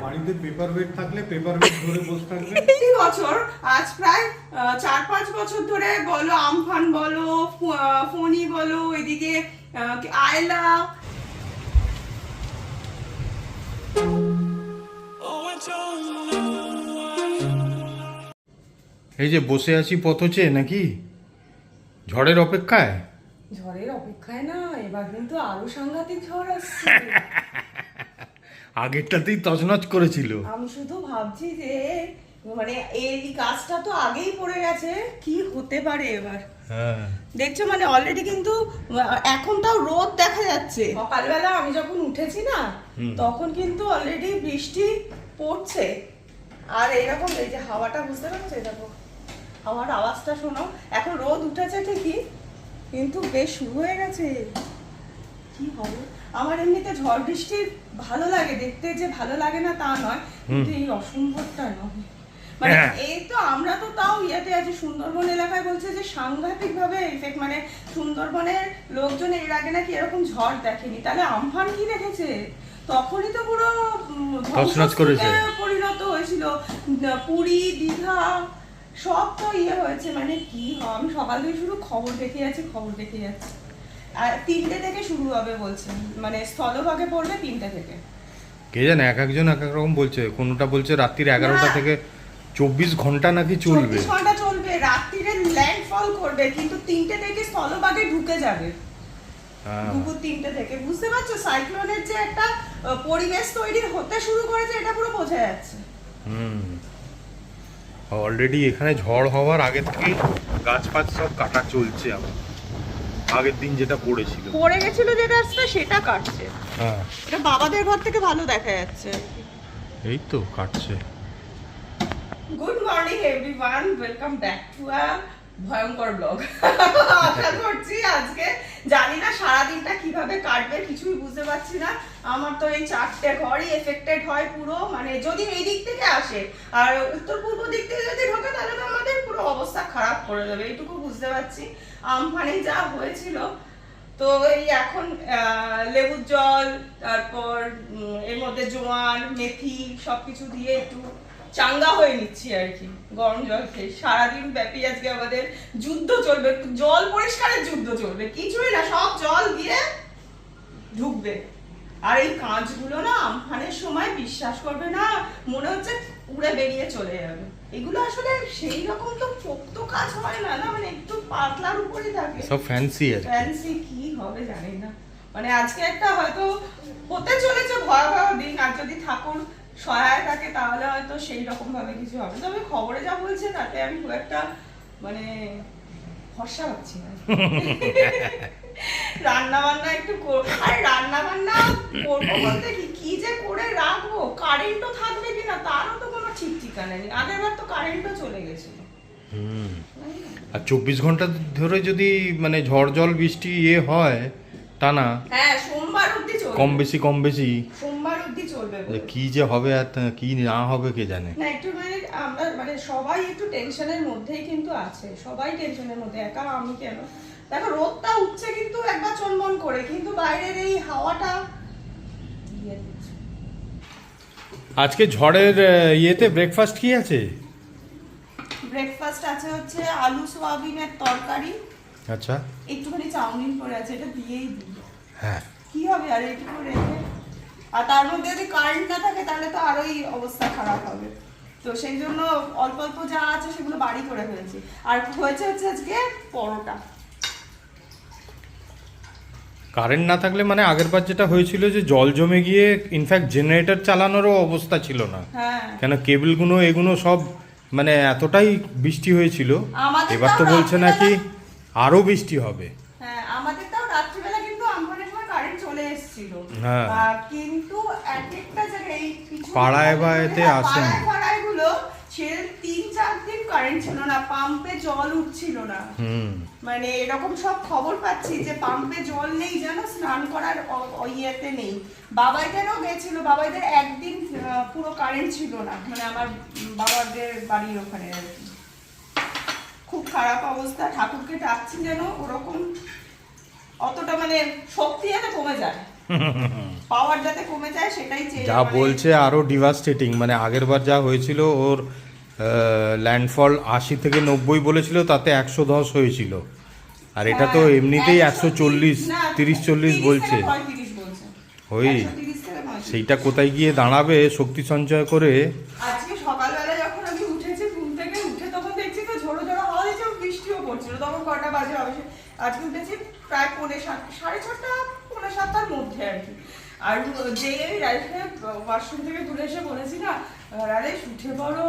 বাড়িতে paperweight থাকলে paperweight ধরে বসে থাকবে। এই বছর আজ প্রায় চার পাঁচ বছর ধরে বলো আমফান বলো ফ- আহ, ফণি বলো এদিকে আয়লা। এই যে বসে আছি পথচে নাকি? ঝড়ের অপেক্ষায়? ঝড়ের অপেক্ষায় না এবার কিন্তু আরও সাংঘাতিক ঝড় আসছে। আগেরটাতেই তছনছ করেছিল। আমি শুধু ভাবছি যে মানে এই গাছটা তো আগেই পড়ে গেছে কি হতে পারে এবার? হ্যাঁ। দেখছ মানে অলরেডি কিন্তু এখন তাও রোদ দেখা যাচ্ছে। সকালবেলা আমি যখন উঠেছি না তখন কিন্তু অলরেডি বৃষ্টি পড়ছে। আর এরকম এই যে হাওয়াটা বুঝতে পারছ? দেখো হাওয়ার আওয়াজটা শোনো। এখন রোদ উঠেছে ঠিকই কিন্তু বেশ শুরু হয়ে গেছে। কি হবে? আমার এমনিতে ঝড় বৃষ্টি ভালো লাগে দেখতে যে ভালো লাগে না তা নয় কিন্তু এই অসম্ভবটা নয়। মানে হ্যাঁ। এই তো আমরা তো তাও ইয়েতে আছি সুন্দরবন এলাকায় বলছে যে সাংঘাতিক ভাবে এফেক্ট মানে সুন্দরবনের লোকজন এর আগে নাকি এরকম ঝড় দেখেনি। তাহলে আমফান কি দেখেছে? তখনই তো পুরো পরিণত হয়েছিল। পুরী দীঘা সব তো ইয়ে হয়েছে। মানে কি হয়? আমি সকাল থেকে শুধু খবর দেখে যাচ্ছি খবর দেখে যাচ্ছি আর তিনটে থেকে শুরু হবে বলছে মানে স্থলভাগে পড়বে তিনটে থেকে। কে জানে এক একজন এক এক রকম বলছে। কোনোটা বলছে রাত্রির এগারোটা থেকে চব্বিশ ঘণ্টা নাকি চলবে? ঘণ্টা চলবে। রাত্রিরে ল্যান্ডফল করবে কিন্তু তিনটে থেকে স্থলভাগে ঢুকে যাবে। হ্যাঁ। দুপুর তিনটে থেকে। বুঝতে পারছ? সাইক্লোনের যে একটা পরিবেশ তৈরি হতে শুরু করেছে এটা পুরো বোঝা যাচ্ছে। হুম। অলরেডি এখানে ঝড় হওয়ার আগে থেকেই গাছ ফাছ সব কাটা চলছে আমার আগের দিন যেটা পড়েছিল। পড়ে গেছিল যে গাছটা সেটা কাটছে। হ্যাঁ। এটা বাবাদের ঘর থেকে ভালো দেখা যাচ্ছে। এই তো কাটছে। Good morning everyone welcome back to a ভয়ঙ্কর ব্লগ আশা করছি আজকে জানি না সারা দিনটা কীভাবে কাটবে কিছুই বুঝতে পারছি না। আমার তো এই চারটে ঘরই এফেক্টেড হয় পুরো মানে যদি এই দিক থেকে আসে আর উত্তর পূর্ব দিক থেকে যদি ঢোকে তাহলে তো আমাদের পুরো অবস্থা খারাপ করে দেবে এইটুকু বুঝতে পারছি। আমফানে যা হয়েছিল তো এই এখন আহ, লেবুর জল তারপর এর মধ্যে জোয়ান মেথি সবকিছু দিয়ে একটু চাঙ্গা হয়ে নিচ্ছি আর কি। গরম জল খেয়ে। সারাদিন ব্যাপী আজকে আমাদের যুদ্ধ চলবে। জল পরিষ্কারের যুদ্ধ চলবে। কিছুই না সব জল দিয়ে ঢুকবে। আর এই কাঁচগুলো না আমফানের সময় বিশ্বাস করবে না মনে হচ্ছে উড়ে বেরিয়ে চলে যাবে। এগুলো আসলে সেই রকম তো পোক্ত কাজ হয় না না মানে একটু পাতলার উপরই থাকে। সব ফ্যান্সি আর ফ্যান্সি কি হবে জানি না। মানে আজকে একটা হয়তো হতে চলেছে ভয়াবহ দিন আর যদি ঠাকুর সহায় থাকে তাহলে হয়তো সেই রকম ভাবে কিছু হবে। তবে খবরে যা বলছে তাতে আমি খুব একটা মানে ভরসা পাচ্ছি না। রান্না বান্না একটু আরে রান্না বান্না করব বলতে কি? কি যে করে রাখব? কারেন্টও থাকবে কিনা তারও তো কোনো ঠিক ঠিকানা নেই। আগের বার তো কারেন্টও চলে গেছিল। হুম। আর চব্বিশ ঘণ্টা ধরে যদি মানে ঝড় জল বৃষ্টি ইয়ে হয় তা না হ্যাঁ সোমবার অব্দি কম বেশি কম বেশি চলবে কি যে হবে আর কি না হবে কে জানে? না একটু মানে আমরা মানে সবাই একটু টেনশনের মধ্যেই কিন্তু আছে সবাই টেনশনের মধ্যে একা আমি কেন? দেখো রোদটা উঠছে কিন্তু একবার চনমন করে কিন্তু বাইরের এই হাওয়াটা আজকে ঝড়ের ইয়েতে ব্রেকফাস্ট কি আছে? ব্রেকফাস্ট আছে হচ্ছে আলু সোয়াবিনের তরকারি। আচ্ছা। একটুখানি চাউমিন করে আছে এটা দিয়েই দিই। হ্যাঁ। কি হবে আর এইটুকু রেখে? আর তার মধ্যে যদি কারেন্ট না থাকে তাহলে তো আরোই অবস্থা খারাপ হবে। তো সেই জন্য অল্প অল্প যা আছে সেগুলো বাড়ি করে ফেলেছি। আর হয়েছে হচ্ছে আজকে পরোটা। কারেন্ট না থাকলে মানে আগের বার যেটা হয়েছিল যে জল জমে গিয়ে ইনফ্যাক্ট জেনারেটর চালানোরও অবস্থা ছিল না। হ্যাঁ। কেন কেবলগুলো এগুলো সব মানে এতটাই বৃষ্টি হয়েছিল। এবার তো বলছে নাকি আরও বৃষ্টি হবে হ্যাঁ আমাদের তাও রাত্রিবেলা কিন্তু আমফানের সময় কারেন্ট চলে এসেছিল হ্যাঁ। কিন্তু এক একটা জায়গায় এই পাড়ায় বা এতে হ্যাঁ, আসেনি। পাড়ায়গুলো তিন চার দিন কারেন্ট ছিল না পাম্পে জল উঠছিল না। মানে এরকম সব খবর পাচ্ছি যে পাম্পে জল নেই যেন স্নান করার ইয়েতে নেই। বাবাইদেরও গেছিল বাবাইদের একদিন পুরো কারেন্ট ছিল না। মানে আমার বাবাদের বাড়ির ওখানে আর কি। খুব খারাপ অবস্থা ঠাকুরকে ডাকছি যেন ওরকম অতটা মানে শক্তি যেন কমে যায়। পাওয়ার যাতে কমে যায় সেটাই যা মানে- বলছে আরও ডিভাস্টেটিং মানে আগের বার যা হয়েছিল ওর ল্যান্ডফল আশি থেকে নব্বই বলেছিল তাতে একশো দশ হয়েছিল। আর এটা তো হ্যাঁ, এমনিতেই একশো চল্লিশ তিরিশ চল্লিশ বলছে। থেকে 35 বলছে। ওই 130 থেকে 35 সেইটা কোথায় গিয়ে দাঁড়াবে শক্তি সঞ্চয় করে? আজকে সকালবেলা যখন আমি উঠেছি ঘুম থেকে উঠে তখন দেখছি তো ঝোড়ো ঝোড়ো হাওয়া দিচ্ছে বৃষ্টিও পড়ছিল। তখন কটা বাজে হবে আজকে উঠেছি প্রায় পৌনে সাড়ে ছটা সাতটার মধ্যে আর কি আর যে রাইফে ওয়াশরুম থেকে তুলে এসে বলেছি না রাজেশ উঠে পড়ো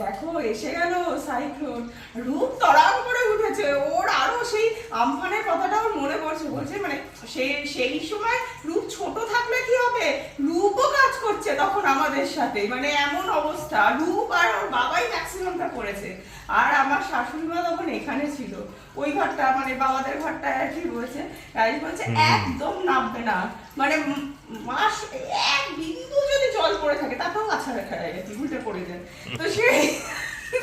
দেখো এসে গেল সাইক্লোন রূপ তরাম করে উঠেছে ওর আরও সেই আমফানের কথাটা ওর মনে পড়ছে বলছে মানে সেই সেই সময় রূপ ছোট থাকলে কি হবে? রূপও কাজ করছে তখন আমাদের সাথে মানে এমন অবস্থা। রূপ আর ওর বাবাই ম্যাক্সিমামটা করেছে। আর আমার শাশুড়ি মা তখন এখানে ছিল। ওই ঘরটা মানে বাবাদের ঘরটা আর কি রয়েছে রাজেশ বলছে একদম নামবে না। মানে মাস এক বিন্দু যদি জল পড়ে থাকে তাতেও আচ্ছা রেখা গেছি উল্টে পড়ে যায়। তো সেই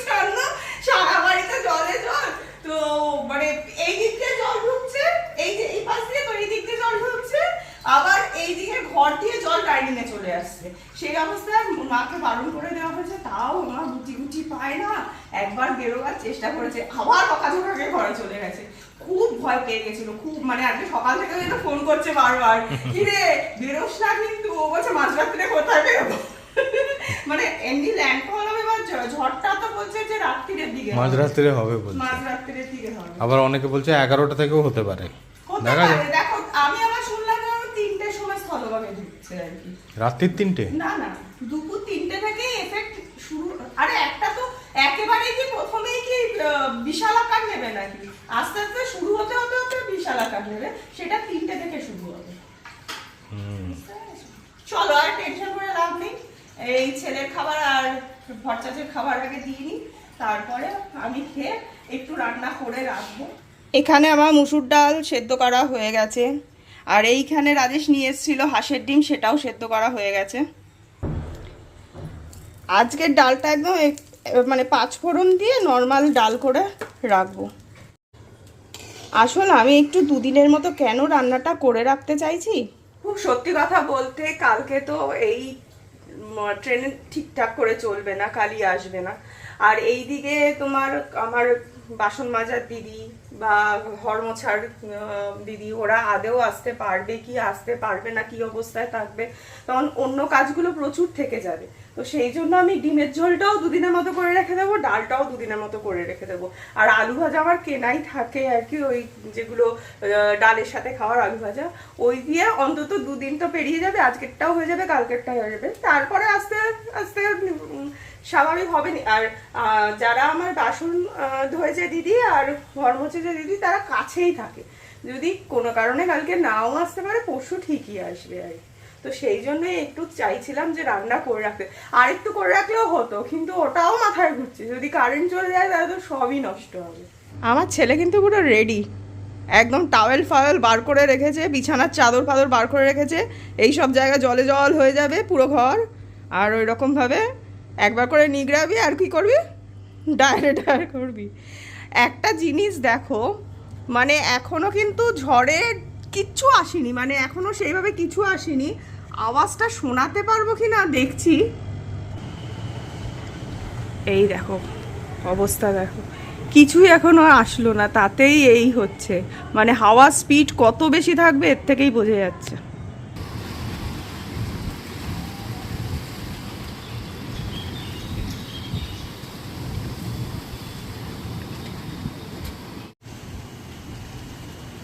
জন্য সারা বাড়িতে জলে জল। তো মানে এই দিক দিয়ে জল ঢুকছে এই যে এই পাশ দিয়ে তো এই দিক দিয়ে জল ঢুকছে। আবার এই দিকে ঘর দিয়ে জল ডাইনিং এ চলে আসছে। সেই অবস্থায় মাকে বারণ করে দেওয়া হয়েছে তাও মা গুটি গুটি পায় না। একবার বেরোবার চেষ্টা করেছে আবার বকাঝোকাকে ঘরে চলে গেছে। খুব ভয় পেয়ে গেছিল খুব মানে আজকে সকাল থেকে যেন ফোন করছে বারবার। কিরে বেরোস না কিন্তু। ও বলছে মাঝরাত্রে কোথায় বেরোবো? মানে এমনি ল্যান্ডফল হবে বা ঝড়টা তো বলছে যে রাত্রির দিকে। মাঝরাত্রে হবে বলছে। মাঝরাত্রির দিকে হবে। আবার অনেকে বলছে এগারোটা থেকেও হতে পারে। দেখা যায় দেখো আমি আবার শুনলাম যে আমি তিনটের সময় আর কি। রাত্রির তিনটে? না না দুপুর তিনটে থেকে এফেক্ট শুরু আরে একটা তো একেবারে কি প্রথমেই কি বিশাল আকার নেবে নাকি? আস্তে আস্তে শুরু হতে হতে হতে বিশাল আকার নেবে সেটা তিনটে থেকে শুরু হবে। চলো আর টেনশন করে লাভ নেই। এই ছেলের খাবার আর ভরচাচের খাবার আগে দিয়ে নিই তারপরে আমি খেয়ে একটু রান্না করে রাখব। এখানে আমার মুসুর ডাল সেদ্ধ করা হয়ে গেছে। আর এইখানে রাজেশ নিয়ে এসেছিল হাঁসের ডিম, সেটাও সেদ্ধ করা হয়ে গেছে। আজকের ডালটা একদম এক- মানে পাঁচ ফোড়ন দিয়ে নর্মাল ডাল করে রাখব। আসলে, আমি একটু দুদিনের মতো কেন রান্নাটা করে রাখতে চাইছি? খুব সত্যি কথা বলতে, কালকে তো এই ট্রেন ঠিকঠাক করে চলবে না, কালই আসবে না। আর এই দিকে তোমার, আমার বাসন মাজার দিদি বা ঘর মোছার দিদি, ওরা আদেও আসতে পারবে কি, আসতে পারবে না, কি অবস্থায় থাকবে, তখন অন্য কাজগুলো প্রচুর থেকে যাবে। তো সেই জন্য আমি ডিমের ঝোলটাও দুদিনের মতো করে রেখে দেবো, ডালটাও দুদিনের মতো করে রেখে দেবো আর আলু ভাজা আমার কেনাই থাকে আর কি, ওই যেগুলো ডালের সাথে খাওয়ার আলু ভাজা, ওই দিয়ে অন্তত দুদিন তো পেরিয়ে যাবে, আজকেরটাও হয়ে যাবে, কালকেরটাও হয়ে যাবে তারপরে আস্তে আস্তে স্বাভাবিক হবে। আর যারা আমার বাসন ধোয়েছে দিদি আর ঘর মুছেছে দিদি, তারা কাছেই থাকে যদি কোনো কারণে কালকে নাও আসতে পারে, পরশু ঠিকই আসবে আর কি। তো সেই জন্যই একটু চাইছিলাম যে রান্না করে রাখতে। আর একটু করে রাখলেও হতো, কিন্তু ওটাও মাথায় ঘুরছে। যদি কারেন্ট চলে যায়, তাহলে তো সবই নষ্ট হবে। আমার ছেলে কিন্তু পুরো রেডি একদম টাওয়েল ফাওয়েল বার করে রেখেছে, বিছানার চাদর ফাদর বার করে রেখেছে। এই সব জায়গা জলে জল হয়ে যাবে পুরো ঘর। আর ওই রকমভাবে একবার করে নিগড়াবি, আর কি করবি? ডায়ারে ডায়ার করবি। একটা জিনিস দেখো মানে এখনও কিন্তু ঝড়ে কিচ্ছু আসেনি মানে এখনও সেইভাবে কিছু আসেনি। আওয়াজটা শোনাতে পারব কি না? দেখছি। এই দেখো, অবস্থা দেখো। কিছুই এখনও আসলো না, তাতেই এই হচ্ছে। মানে হাওয়া স্পিড কত বেশি থাকবে, এর থেকেই বোঝা যাচ্ছে।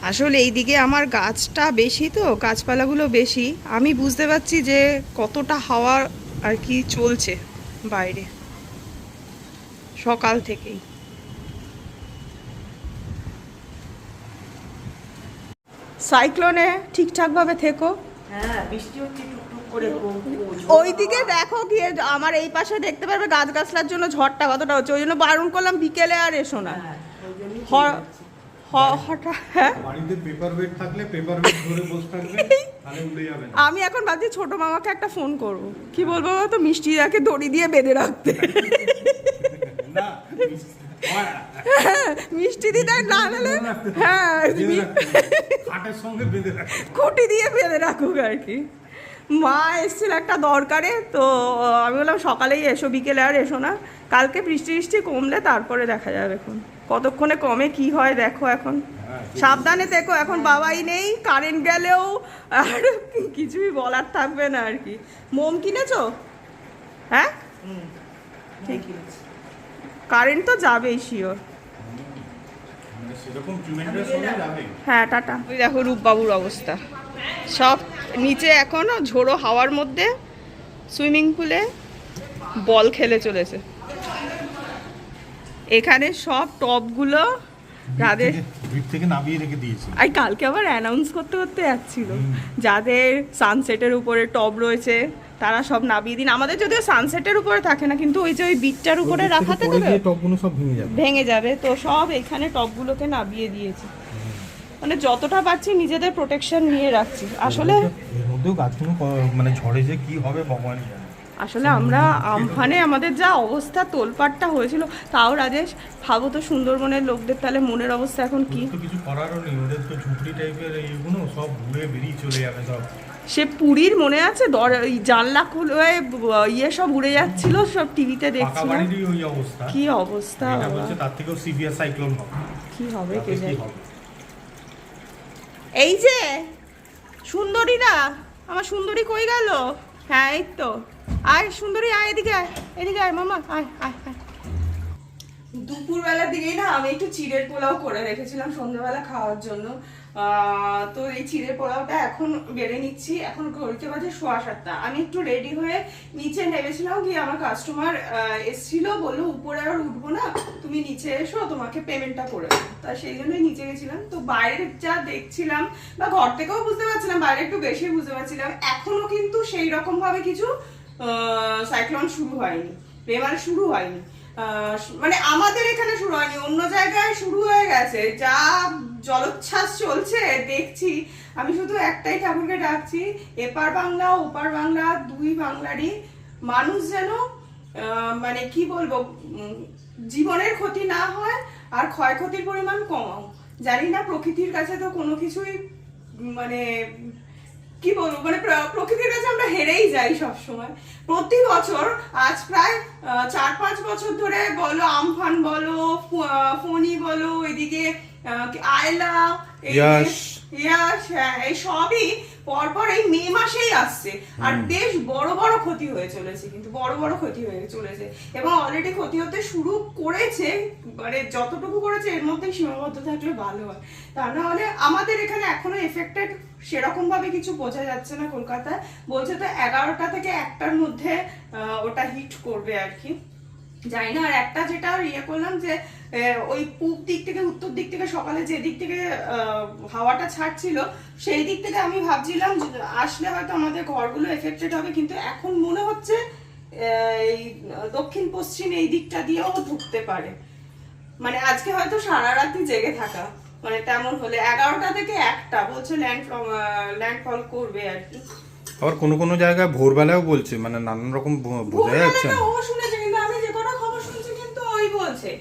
আসলে এইদিকে আমার গাছটা বেশি তো গাছপালাগুলো বেশি। আমি বুঝতে পারছি যে কতটা হাওয়া আর কি চলছে বাইরে। সকাল থেকেই। সাইক্লোনে ঠিকঠাকভাবে থেকো। হ্যাঁ বৃষ্টি হচ্ছে ওইদিকে দেখো গিয়ে আমার এই পাশে দেখতে পারবে গাছ গাছলার জন্য ঝড়টা কতটা হচ্ছে। ওই জন্য বারণ করলাম বিকেলে আর এসো না। হঠাৎ হ্যাঁ? বাড়িতে পেপার ওয়েট থাকলে পেপার ওয়েট ধরে বসে থাকবে তাহলে উড়ে যাবে আমি এখন ভাবছি ছোট মামাকে একটা ফোন করব। কি বলব তো? মিষ্টি দাকে দড়ি দিয়ে বেঁধে রাখতে। না মিষ্টি দিতে না হলে হ্যাঁ খুঁটি দিয়ে বেঁধে রাখুক আর কি। মা এসেছিল একটা দরকারে তো আমি বললাম সকালেই এসো বিকেলে আর এসো না। কালকে বৃষ্টি বৃষ্টি কমলে তারপরে দেখা যাবে এখন। কতক্ষণে কমে কি হয় দেখো এখন। সাবধানে দেখো এখন বাবাই নেই কারেন্ট গেলেও আর কিছুই বলার থাকবে না আর কি। মোম কিনেছো? হ্যাঁ? ঠিক। কারেন্ট তো যাবেই শিওর মানে হ্যাঁ টাটা। দেখো রূপবাবুর অবস্থা। সব নিচে এখনও ঝোড়ো হাওয়ার মধ্যে সুইমিং পুলে বল খেলে চলেছে। এখানে সব টপগুলো যাদের থেকে নামিয়ে রেখে দিয়েছি আর কালকে আবার অ্যানাউন্স করতে করতে যাচ্ছিল। যাদের সানসেটের উপরে টপ রয়েছে তারা সব নামিয়ে দিন। আমাদের যদিও সানসেটের উপরে থাকে না কিন্তু ওই যে ওই বিটটার উপরে রাখাতে দেবে? টপগুলো সব ভেঙে যাবে। ভেঙে যাবে। তো সব এখানে টপগুলোকে নামিয়ে দিয়েছি। মানে যতটা পারছি নিজেদের প্রোটেকশন নিয়ে রাখছি। আসলে মানে ঝড়ে যে কি হবে ভগবানই জানে। আসলে আমরা আমফানে আমাদের যা অবস্থা তোলপাটটা হয়েছিল তাও রাজেশ ভাবো তো সুন্দরবনের লোকদের তাহলে মনের অবস্থা এখন কি? কিছু করারও নেই ওদের তো ঝুপড়ি টাইপের এইগুলো সব ঘুরে বেরিয়ে চলে যাবে সব। সে পুরীর মনে আছে? জানলা খুলে ইয়ে সব উড়ে যাচ্ছিল সব টিভিতে অবস্থা। কি অবস্থা কি হবে কে জানে? এই যে সুন্দরী না আমার সুন্দরী কই গেল? হ্যাঁ এই তো। আয়, সুন্দরী, আয় এদিকে আয় এদিকে আয়, মামা, আয় আয় আয়। দুপুরবেলার দিকেই না আমি একটু চিড়ের পোলাও করে রেখেছিলাম সন্ধ্যাবেলা খাওয়ার জন্য। তো এই চিড়ের পোলাওটা এখন বেড়ে নিচ্ছি। এখন ঘড়িতে বাজে সোয়া সাতটা। আমি একটু রেডি হয়ে নিচে নেমেছিলাম গিয়ে আমার কাস্টমার এসছিল, বলল, উপরে আর উঠবো না, তুমি নিচে এসো, তোমাকে পেমেন্টটা করে তা সেই জন্যই নিচে গেছিলাম। তো বাইরে যা দেখছিলাম বা ঘর থেকেও বুঝতে পারছিলাম, বাইরে একটু বেশি বুঝতে পারছিলাম। এখনও কিন্তু সেই রকমভাবে কিছু সাইক্লোন শুরু হয়নি। এবার শুরু হয়নি। মানে আমাদের এখানে শুরু হয়নি, অন্য জায়গায় শুরু হয়ে গেছে। যা জলোচ্ছ্বাস চলছে, দেখছি। আমি শুধু একটাই ঠাকুরকে ডাকছি, এপার বাংলা, ওপার বাংলা, দুই বাংলারই মানুষ যেন মানে কি বলব জীবনের ক্ষতি না হয় আর ক্ষয়ক্ষতির পরিমাণ কমাও। জানি না প্রকৃতির কাছে তো কোনো কিছুই মানে কি বলব মানে প্র- প্রকৃতির কাছে আমরা হেরেই যাই সবসময়। প্রতি বছর, আজ প্রায় চার পাঁচ বছর ধরে বলো আমফান বলো ফোনি বলো, এদিকে আয়লা এই হ্যাঁ এই সবই পরপর এই মে মাসেই আসছে। আর বেশ বড় বড় ক্ষতি হয়ে চলেছে কিন্তু বড় বড় ক্ষতি হয়ে চলেছে। এবং অলরেডি ক্ষতি হতে শুরু করেছে মানে যতটুকু করেছে এর মধ্যেই সীমাবদ্ধ থাকলে ভালো হয়। তা না হলে আমাদের এখানে এখনও এফেক্টেড সেরকম ভাবে কিছু বোঝা যাচ্ছে না কলকাতায়। বলছে তো এগারোটা থেকে একটার মধ্যে ওটা হিট করবে আর কি। জানি না আর একটা যেটা ইয়ে করলাম যে ওই পূব দিক থেকে উত্তর দিক থেকে সকালে যে দিক থেকে হাওয়াটা ছাড়ছিল সেই দিক থেকে আমি ভাবছিলাম আসলে হয়তো আমাদের ঘরগুলো এফেক্টেড হবে কিন্তু এখন মনে হচ্ছে এই দক্ষিণ পশ্চিম এই দিকটা দিয়েও ঢুকতে পারে। মানে আজকে হয়তো সারা রাতই জেগে থাকা। মানে তেমন হলে এগারোটা থেকে একটা বলছে ল্যান্ড ল্যান্ডফল করবে আর কি। আবার কোনো কোনো জায়গায় ভোরবেলাও বলছে মানে নানান রকম বোঝা যাচ্ছে না। ও শুনেছে কিন্তু আমি যে কটা খবর শুনছি কিন্তু ওই বলছে?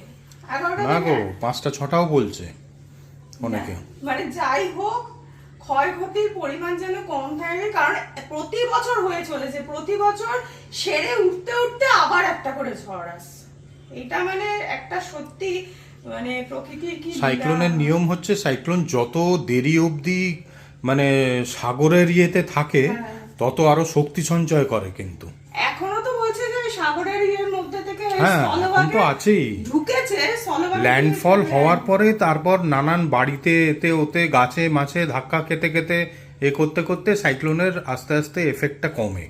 না গো পাঁচটা ছটাও বলছে অনেকে। মানে যাই হোক ক্ষয়ক্ষতির পরিমাণ যেন কম থাকে কারণ প্রতি বছর হয়ে চলেছে প্রতি বছর সেরে উঠতে উঠতে আবার একটা করে ঝড় আসছে। এটা মানে একটা সত্যি মানে প্রকৃতির কি সাইক্লোনের নিয়ম হচ্ছে সাইক্লোন যত দেরি অবধি মানে সাগরের ইয়েতে থাকে হ্যাঁ। তত আরও শক্তি সঞ্চয় করে কিন্তু। এখনও তো বলছে যে সাগরের ইয়ের মধ্যে থেকে হ্যাঁ এখন তো আছেই। ঢুকেছে ল্যান্ডফল হওয়ার পরে তারপর নানান বাড়িতে এতে ওতে গাছে মাছে ধাক্কা খেতে খেতে এ করতে করতে সাইক্লোনের আস্তে আস্তে এফেক্টটা কমে।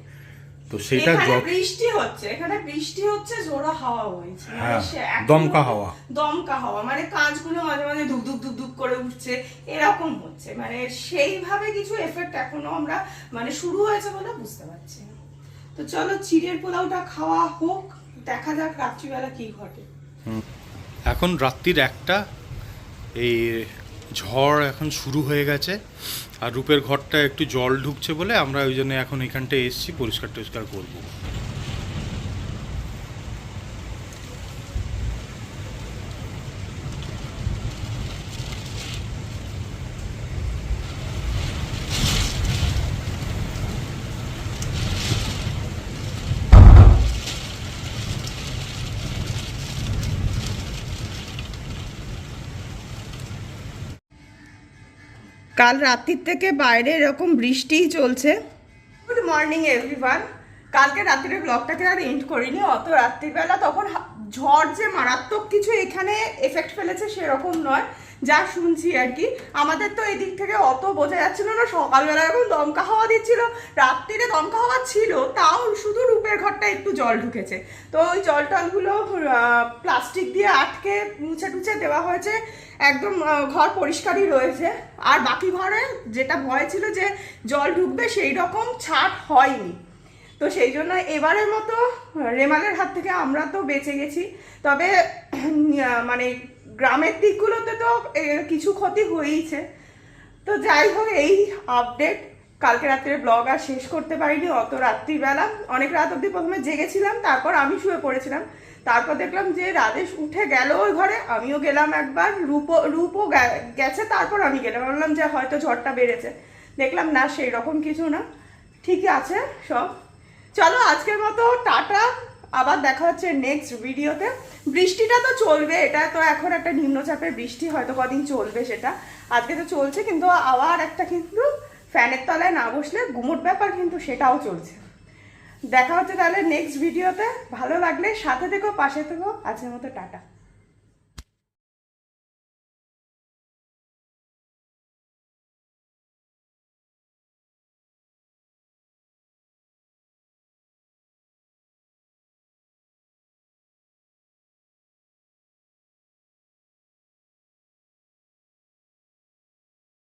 তো সেটা বৃষ্টি হচ্ছে এখানে বৃষ্টি হচ্ছে ঝোড়ো হাওয়া বইছে। মানে হ্যাঁ, দমকা হাওয়া। দমকা হাওয়া। মানে কাঁচগুলো মাঝে মাঝে ধুক ধুক ধুক ধুক করে উঠছে এরকম হচ্ছে। মানে সেইভাবে কিছু এফেক্ট এখনও আমরা মানে শুরু হয়েছে বলে বুঝতে পারছি না। তো চলো চিড়ের পোলাওটা খাওয়া হোক। দেখা যাক রাত্রিবেলা কি ঘটে। এখন রাত্রির একটা, এই ঝড় এখন শুরু হয়ে গেছে, আর রূপের ঘরটা একটু জল ঢুকছে বলে আমরা ওই জন্য এখন এখানটা এসছি পরিষ্কার টরিষ্কার করব। কাল রাত্রির থেকে বাইরে এরকম বৃষ্টিই চলছে। গুড মর্নিং এভরিওয়ান কালকে রাত্রির ব্লগটাকে আর এন্ড করিনি? অত রাত্রিবেলা তখন ঝড় যে মারাত্মক কিছু এখানে এফেক্ট ফেলেছে সেরকম নয়, যা শুনছি আর কি। আমাদের তো এদিক থেকে অত বোঝা যাচ্ছিল না, সকালবেলা এখন দমকা হাওয়া দিচ্ছিল, রাত্রিরে দমকা হাওয়া ছিল, তাও শুধু রূপের ঘরটা একটু জল ঢুকেছে। তো ওই জল টলগুলো প্লাস্টিক দিয়ে আটকে মুছে টুছে দেওয়া হয়েছে, একদম ঘর পরিষ্কারই রয়েছে। আর বাকি ঘরে যেটা ভয় ছিল যে জল ঢুকবে, সেই রকম ছাট হয়নি। তো সেই জন্য এবারের মতো রেমালের হাত থেকে আমরা তো বেঁচে গেছি। তবে মানে গ্রামের দিকগুলোতে তো কিছু ক্ষতি হয়েইছে। তো যাই হোক, এই আপডেট কালকে রাত্রে ব্লগ আর শেষ করতে পারিনি, অত রাত্রিবেলা। অনেক রাত অবধি প্রথমে জেগেছিলাম, তারপর আমি শুয়ে পড়েছিলাম। তারপর দেখলাম যে রাজেশ উঠে গেল ওই ঘরে, আমিও গেলাম একবার, রূপও রূপও গেছে, তারপর আমি গেলাম। ভাবলাম যে হয়তো ঝড়টা বেড়েছে। দেখলাম না সেই রকম কিছু না। ঠিকই আছে সব। চলো আজকের মতো, টাটা। আবার দেখা হচ্ছে নেক্সট ভিডিওতে বৃষ্টিটা তো চলবে, এটা তো এখন একটা নিম্নচাপের বৃষ্টি, হয়তো কদিন চলবে সেটা। আজকে তো চলছে, কিন্তু আবার একটা কিন্তু ফ্যানের তলায় না বসলে গুমোট ব্যাপার কিন্তু সেটাও চলছে। দেখা হচ্ছে তাহলে নেক্সট ভিডিওতে ভালো লাগলে সাথে থেকো, পাশে থেকো। আজকের মতো টাটা।